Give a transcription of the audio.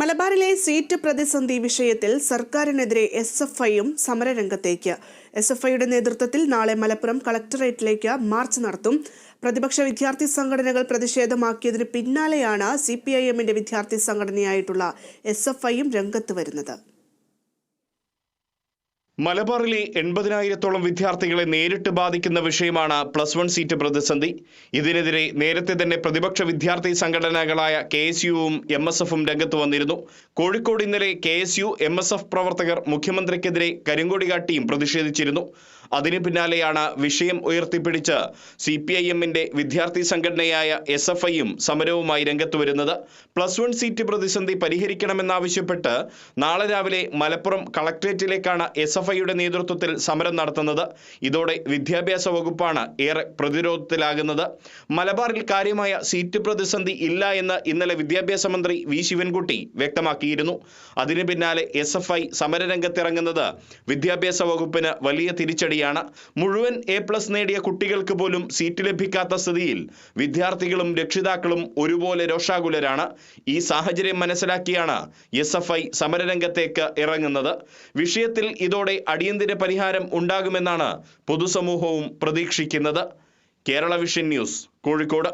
മലബാറിലെ സീറ്റ് പ്രതിസന്ധി വിഷയത്തിൽ സർക്കാരിനെതിരെ എസ് എഫ് ഐയും സമരരംഗത്തേക്ക്. എസ് എഫ് ഐയുടെ നേതൃത്വത്തിൽ നാളെ മലപ്പുറം കളക്ടറേറ്റിലേക്ക് മാർച്ച് നടത്തും. പ്രതിപക്ഷ വിദ്യാർത്ഥി സംഘടനകൾ പ്രതിഷേധമാക്കിയതിന് പിന്നാലെയാണ് സി പി ഐ എമ്മിന്റെ വിദ്യാർത്ഥി സംഘടനയായിട്ടുള്ള എസ് എഫ് ഐയും രംഗത്ത് വരുന്നത്. മലബാറിലെ എൺപതിനായിരത്തോളം വിദ്യാർത്ഥികളെ നേരിട്ട് ബാധിക്കുന്ന വിഷയമാണ് പ്ലസ് വൺ സീറ്റ് പ്രതിസന്ധി. ഇതിനെതിരെ നേരത്തെ തന്നെ പ്രതിപക്ഷ വിദ്യാർത്ഥി സംഘടനകളായ കെ എസ് യുവും എം എസ് എഫും രംഗത്ത് വന്നിരുന്നു. കോഴിക്കോട് ഇന്നലെ K S U M S F പ്രവർത്തകർ മുഖ്യമന്ത്രിക്കെതിരെ കരിങ്കൊടി കാട്ടിയും പ്രതിഷേധിച്ചിരുന്നു. അതിനു പിന്നാലെയാണ് വിഷയം ഉയർത്തിപ്പിടിച്ച് സി പി ഐ എമ്മിന്റെ വിദ്യാർത്ഥി സംഘടനയായ എസ് എഫ് ഐയും സമരവുമായി രംഗത്ത് വരുന്നത്. പ്ലസ് വൺ സീറ്റ് പ്രതിസന്ധി പരിഹരിക്കണമെന്നാവശ്യപ്പെട്ട് നാളെ രാവിലെ മലപ്പുറം കളക്ട്രേറ്റിലേക്കാണ് എസ് എഫ് നേതൃത്വത്തിൽ സമരം നടത്തുന്നത്. ഇതോടെ വിദ്യാഭ്യാസ വകുപ്പാണ് ഏറെ പ്രതിരോധത്തിലാകുന്നത്. മലബാറിൽ കാര്യമായ സീറ്റ് പ്രതിസന്ധി ഇല്ല എന്ന് ഇന്നലെ വിദ്യാഭ്യാസ മന്ത്രി വി. ശിവൻകുട്ടി വ്യക്തമാക്കിയിരുന്നു. അതിനു പിന്നാലെ എസ് എഫ് ഐ സമരരംഗത്തിറങ്ങുന്നത് വിദ്യാഭ്യാസ വകുപ്പിന് വലിയ തിരിച്ചടിയാണ്. മുഴുവൻ എ പ്ലസ് നേടിയ കുട്ടികൾക്ക് പോലും സീറ്റ് ലഭിക്കാത്ത സ്ഥിതിയിൽ വിദ്യാർത്ഥികളും രക്ഷിതാക്കളും ഒരുപോലെ രോഷാകുലരാണ്. ഈ സാഹചര്യം മനസ്സിലാക്കിയാണ് എസ് എഫ് ഐ സമരരംഗത്തേക്ക് ഇറങ്ങുന്നത്. വിഷയത്തിൽ ഇതോടെ അടിയന്തര പരിഹാരം ഉണ്ടാകുമെന്നാണ് പൊതുസമൂഹവും പ്രതീക്ഷിക്കുന്നത്. Kerala vision news Kozhikode.